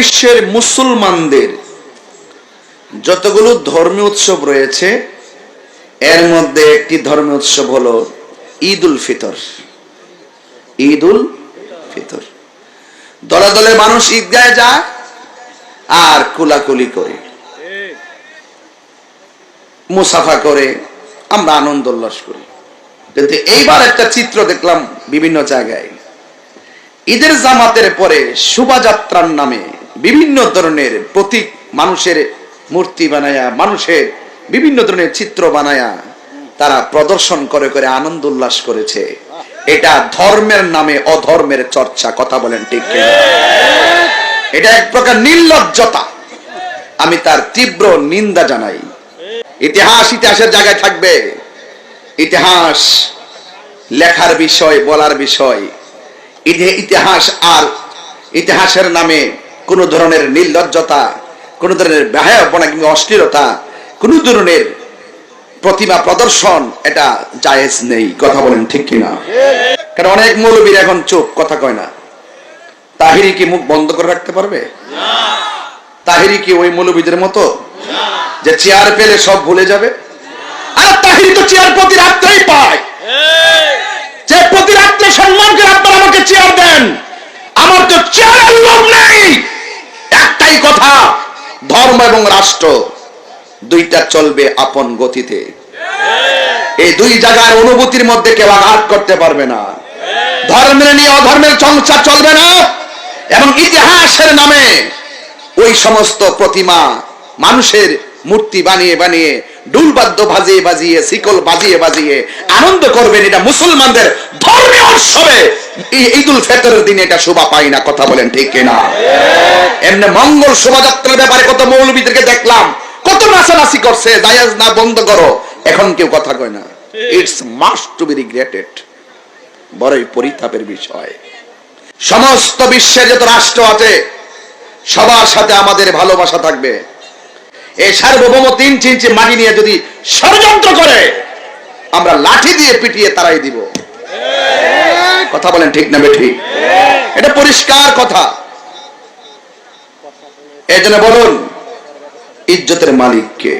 বিশ্বের মুসলমানদের যতগুলো ধর্মীয় উৎসব রয়েছে, এর মধ্যে একটি ধর্মীয় উৎসব হলো ঈদ উল ফিতর। ঈদ উল ফিতর। দলে দলে মানুষ ঈদগায় যায় আর কুলাকুলি করে। মুসাফা করে, আমরা আনন্দ উল্লাস করি। কিন্তু এইবার একটা চিত্র দেখলাম বিভিন্ন জায়গায়। ঈদের জামাতের পরে শোভাযাত্রার নামে বিভিন্ন ধরনের প্রতীক মানুষের মূর্তি বানায়া, মানুষের বিভিন্ন ধরনের চিত্র বানায়া তারা প্রদর্শন করে করে আনন্দ উল্লাস করেছে। এটা ধর্মের নামে অধর্মের চর্চা, কথা বলেন ঠিক এটা এক প্রকার নির্লজ্জতা। আমি তার তীব্র নিন্দা জানাই। ইতিহাস ইতিহাসের জায়গায় থাকবে। ইতিহাস লেখার বিষয়, বলার বিষয়। ইতিহাস আর ইতিহাসের নামে কোনো ধরনের নির্লজ্জতা, কোনো ধরনের ব্যয়াপনা কিংবা অশ্লীলতা, কোনো ধরনের প্রতিমা প্রদর্শন, এটা জায়েজ নেই। কথা বলেন ঠিক কিনা? কারণ অনেক মৌলবীর এখন চুপ, কথা কয় না। তাহিরি কি মুখ বন্ধ করে রাখতে পারবে? তাহিরি কি ওই মৌলবীদের মতো? যে চেয়ার পেলে সব ভুলে যাবে? আর তাহিরি তো চেয়ার প্রতি রাত্রেই পায়। যে প্রতি রাত্রে সম্মান করে আপনারা আমাকে চেয়ার দেন, আমার তো চেয়ারের লোভ নেই। একটাই কথা। ধর্ম এবং রাষ্ট্র দুইটা চলবে আপন গতিতে। এই দুই জায়গার অনুভূতির মধ্যে কেউ আঘাত করতে পারবে না। ধর্মের নিয়ে অধর্মের চর্চা চলবে না। এবং ইতিহাসের নামে ওই সমস্ত প্রতিমা মানুষের মূর্তি বানিয়ে বানিয়ে ডুলবাদ্য বাজিয়ে বাজিয়ে, শিকল বাজিয়ে বাজিয়ে আনন্দ করবেন এটা মুসলমানদের ধর্মীয় উৎসবে ই- ঈদুল ফেতরের দিনে এটা শোভা পাই না, কথা বলেন ঠিক কিনা? এমনি মঙ্গল শোভাযাত্রার ব্যাপারে কত মৌলবীদেরকে দেখলাম, কত নাচানাচি করছে, জায়াজ না, বন্ধ করো। এখন কেউ কথা কয় না। It's must to be regretted বড়ই পরিতাপের বিষয়। সমস্ত বিশ্বের যত রাষ্ট্র আছে, সবার সাথে আমাদের ভালোবাসা থাকবে। এই সার্বভৌম তিন ইঞ্চি মাটি নিয়ে যদি ষড়যন্ত্র করে, আমরা লাঠি দিয়ে পিটিয়ে তারাই দিব। কথা বলেন ঠিক না ঠিক এটা পরিষ্কার কথা। এই জন্য বলুন ইজ্জতের মালিককে।